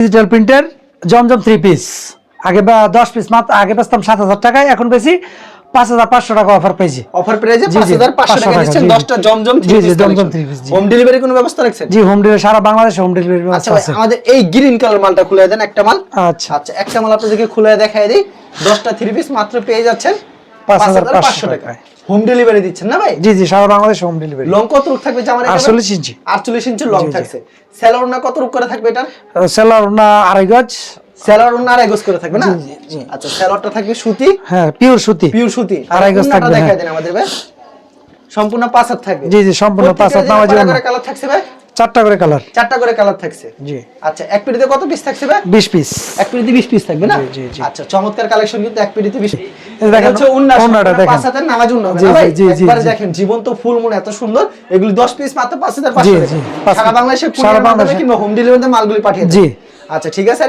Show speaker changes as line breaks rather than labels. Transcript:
Digital printer Zamzam three piece আগে বা দশ পিস মাত্র আগে বেচতাম সাত হাজার টাকায় এখন বেশি পাঁচ হাজার পাঁচশো টাকা অফার পেয়েছি।
অফার প্রাইজে
জি, জি,
5500 টাকা দিচ্ছেন
জি, জি।
10টা জমজম
জমজম piece, জি।
হোম ডেলিভারি কোনো ব্যবস্থা রাখছেন?
জি হোম ডেলিভারি সারা বাংলাদেশে হোম ডেলিভারি
আচ্ছা আমাদের এই গ্রিন কালার মালটা খুলে দেন একটা মাল।
আচ্ছা।
আচ্ছা একটা মাল আপনাদেরকে খুলে দেখাই দিই। 10টা থ্রি পিস মাত্র পেয়ে যাচ্ছেন।
5500
5500 টাকা
টাকায়।
হোম ডেলিভারি দিচ্ছেন না ভাই?
জি জি সারা বাংলাদেশে হোম ডেলিভারি
লং কত রূপ থাকবে জামার
48 ইঞ্চি।
48 ইঞ্চি লং
জি, জি।
থাকছে। সেলার না কত রূপ করে থাকবে এটা
সেলার না আড়াই গজ।
সেলার না আড়াই গজ করে থাকবে না?
জি, জি, জি।
আচ্ছা সেলারটা থাকবে সুতি?
হ্যাঁ পিওর সুতি।
পিওর সুতি।
আড়াই গজ থাকবে,
দেখাই
হ্যাঁ।
দেন আমাদের ভাই। সম্পূর্ণ পাঁচ হাত থাকবে।
জি, জি, সম্পূর্ণ পাঁচ হাত নামাজি
কালার থাকছে ভাই?
চারটা করে কালার
চারটা করে কালার থাকছে।
জি।
আচ্ছা এক পিড়িতে কত পিস থাকছে ভাই?
বিশ পিস
এক পিড়িতে 20 পিস থাকবে না?
জি, জি।
আচ্ছা চমৎকার কালেকশন কিন্তু এক পিড়িতে 20
এই দেখেন,
হচ্ছে উন্না
ওড়নাটা দেখেন।
পাঁচ হাতের নামাজ উন্না
জি, জি, জি,
একবারে
জি।
দেখেন ফুল মন এত সুন্দর এগুলি 10 পিস মাত্র 5500
জি,
টাকা
পাঁচ
সারা
পিস।
বাংলাদেশে
সারা বাংলাদেশে।
কিংবা হোম ডেলিভারিতে মালগুলি পাঠিয়ে
জি।
আচ্ছা ঠিক আছে